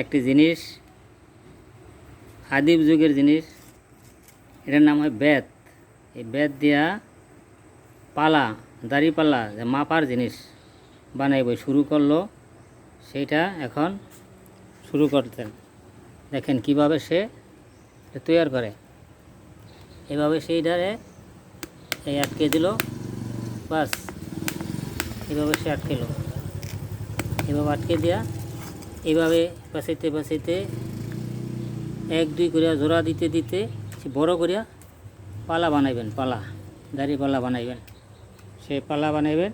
একটি জিনিস, আদিব যুগের জিনিস, এটার নাম হয় বেত। এই বেত দিয়া পালা দাড়ি পাল্লা যে মাপার জিনিস বানাইব শুরু করল, সেইটা এখন শুরু করতেন দেখেন কীভাবে সে তৈয়ার করে। এভাবে সেইটারে এই আটকে দিল, বাস। এভাবে সে আটকেল এভাবে আটকে দিয়া এইভাবে পাশাইতে পাশাইতে এক, দুই করিয়া জোড়া দিতে দিতে সে বড় করিয়া পালা বানাইবেন, পালা দাড়ি পালা বানাইবেন। সে পালা বানাইবেন,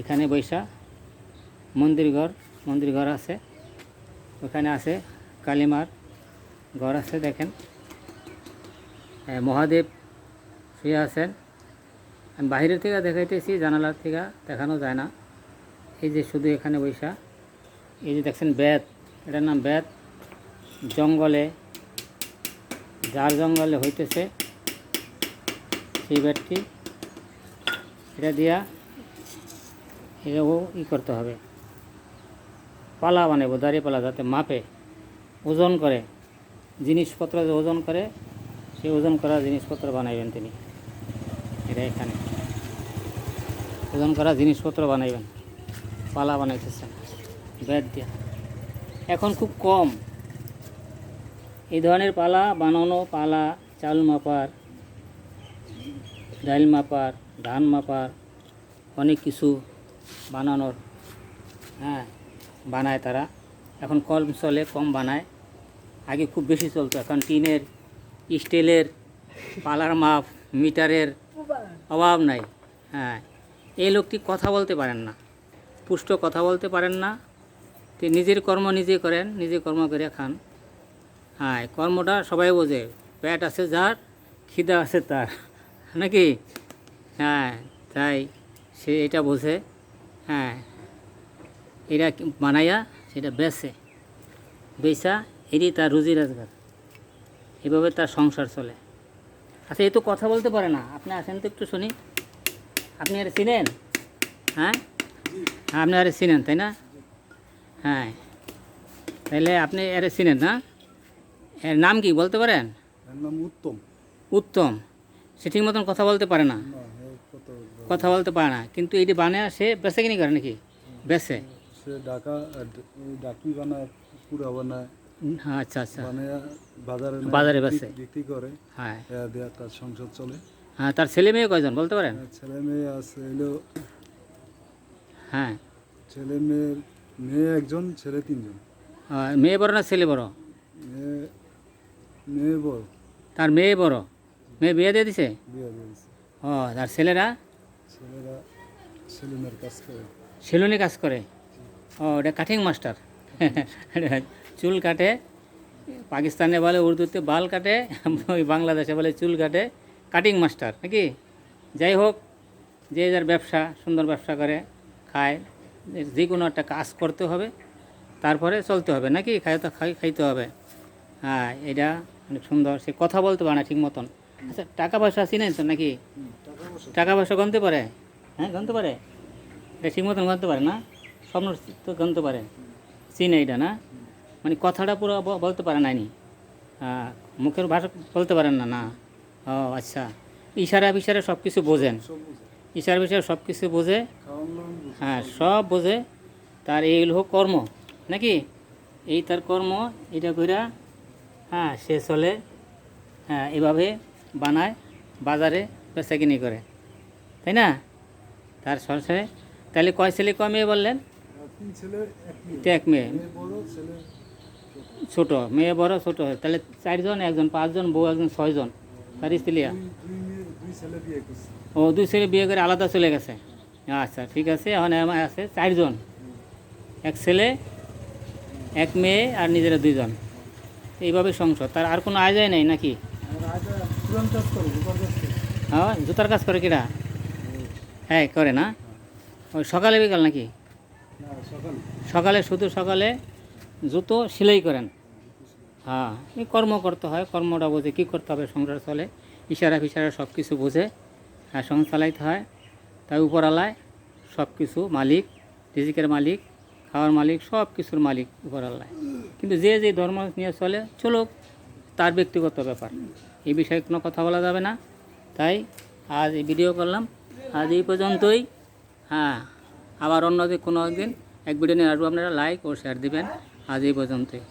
এখানে বৈশা মন্দির ঘর মন্দির ঘর আছে, ওখানে আছে কালিমার ঘর আছে, দেখেন। মহাদেব শুয়ে আছেন। আমি বাহিরের থেকে দেখাইতেছি, জানালার থেকে দেখানো যায় না। এই যে শুধু এখানে বৈশা। এই যে দেখছেন বেত, এটার নাম বেত। জঙ্গলে, যার জঙ্গলে হইতেছে সেই বেতটি, এটা দিয়া এটাও ই করতে হবে। পালা বানাবো দাঁড়িয়ে পালা যাতে মাপে, ওজন করে, জিনিসপত্র যে ওজন করে, সেই ওজন করা জিনিসপত্র বানাইবেন তিনি। এটা এখানে। ওজন করা জিনিসপত্র বানাইবেন। পালা বানাইতেছেন। বেত দিয়া। এখন খুব কম। এই ধরনের পালা, বানানো পালা, চাল মাপার, ডাইল মাপার, ধান মাপার, অনেক কিছু বানানোর হ্যাঁ বানায় তারা। এখন কম চলে, কম বানায়। আগে খুব বেশি চলতো। এখন টিনের স্টিলের পালার মাপ, মিটারের অভাব নাই। হ্যাঁ এই লোকটি কথা বলতে পারেন না। পুষ্ট কথা বলতে পারেন না। তিনি নিজের কর্ম নিজে করেন নিজে কর্ম করে খান। হ্যাঁ কর্মটা সবাই বোঝে। পেট আছে যার খিদা আছে তার। নাকি? হ্যাঁ তাই সে এটা বোঝে। হ্যাঁ এটা বানাইয়া সেটা বেচে বেচা এটি তার রুজি রোজগার। এভাবে তার সংসার চলে। আচ্ছা এ তো কথা বলতে পারে না। আপনি আসেন তো একটু শুনি। আপনি আর চিনেন? হ্যাঁ? হ্যাঁ, আপনি আরে চিনেন তাই না? হ্যাঁ। তাহলে আপনি আরে চিনেন না এর নাম কি বলতে পারেন? এর নাম উত্তম। উত্তম। সে ঠিক মতন কথা বলতে পারে না। কথা বলতে পারে না। কিন্তু এটি বানায় সে বেচে কিনি করে নাকি? বেচে। সে ঢাকা ডাকি বানায় পুরা বানায়। হ্যাঁ আচ্ছা আচ্ছা। বাজারে বাজারে বেচে। বিক্রি করে। হ্যাঁ। তার সংসার চলে। হ্যাঁ তার ছেলে মেয়ে কয়জন বলতে পারেন? ছেলে মেয়ে আছে হ্যাঁ। ছেলে মেয়ের মেয়ে একজন ছেলে তিনজন। আর মেয়ে বড় না ছেলে বড়? মেয়ে মেয়ে বড়। তার মেয়ে বড়? মেয়ে বিয়ে দিয়ে দিছে? বিয়ে ও আর ছেলেরা? ছেলেরা ছেলে কাজ করে। সেলুনে কাজ করে? ও ওটা কাটিং মাস্টার চুল কাটে পাকিস্তানে বলে উর্দুতে বাল কাটে ওই বাংলাদেশে বলে চুল কাটে কাটিং মাস্টার নাকি? যাই হোক যে যার ব্যবসা সুন্দর ব্যবসা করে খায়। যে কোনো একটা কাজ করতে হবে, তারপরে চলতে হবে, নাকি খাই তো খাই, খাইতে হবে। হ্যাঁ এটা অনেক সুন্দর, সে কথা বলতে পারে না ঠিক মতন। আচ্ছা টাকা পয়সা চিনেন তো নাকি? টাকা পয়সা গনতে পারে? হ্যাঁ গনতে পারে। এটা ঠিক মতন গনতে পারে না? স্বপ্ন তো গনতে পারে। চিনে এটা না? মানে কথাটা পুরো বলতে পারে নাইনি মুখের ভাষা বলতে পারেন না না। ও আচ্ছা। ইশারা বিশারা সব কিছু বোঝেন। ইশারা বিশারা সব কিছু বোঝে। হ্যাঁ সব বোঝে। তার এই হলো কর্ম, নাকি? এই তার কর্ম, এটা কইরা হ্যাঁ সে চলে হ্যাঁ এভাবে বানায়, বাজারে বেচাকিনি করে। তাই না? তার সংসারে, তাহলে কয় ছেলে, কয় মেয়ে বললেন? এক মেয়ে। ছোট, মেয়ে বড়, ছোট তাহলে চারজন, একজন, পাঁচজন, বউ একজন, ছয়জন। তার স্ত্রীয়া ও দুই ছেলে বিয়ে করে আলাদা চলে গেছে। আচ্ছা ঠিক আছে এখন আমার আছে চারজন। এক ছেলে এক মেয়ে আর নিজেরা দুইজন। এইভাবে সংসার। তার আর কোনো আয় যায় নাই নাকি? হ্যাঁ জুতার কাজ করে। কিরা হ্যাঁ করে না? ওই সকালে বিকাল নাকি? সকালে। সকালে শুধু সকালে জুতো সেলাই করেন। হ্যাঁ কর্ম করতে হয় কর্মটা বোঝে কী করতে হবে সংসার চলে। ইশারা ফিশারা সব কিছু বোঝে আর সংসার চালাইতে হয়। তাই উপরালায় সব কিছু মালিক, রিজিকের মালিক, খাওয়ার মালিক, সব কিছুর মালিক উপর আল্লাহ কিন্তু যে যে ধর্ম নিয়ে চলে, চলুক, তার ব্যক্তিগত ব্যাপার। এই বিষয়ে কোনো কথা বলা যাবে না। তাই আজ এই ভিডিও করলাম। আজ এই পর্যন্তই। হ্যাঁ আবার অন্য কোনো একদিন, এক ভিডিও নিয়ে আসব। আপনারা লাইক ও শেয়ার দিবেন। আজ এই পর্যন্তই।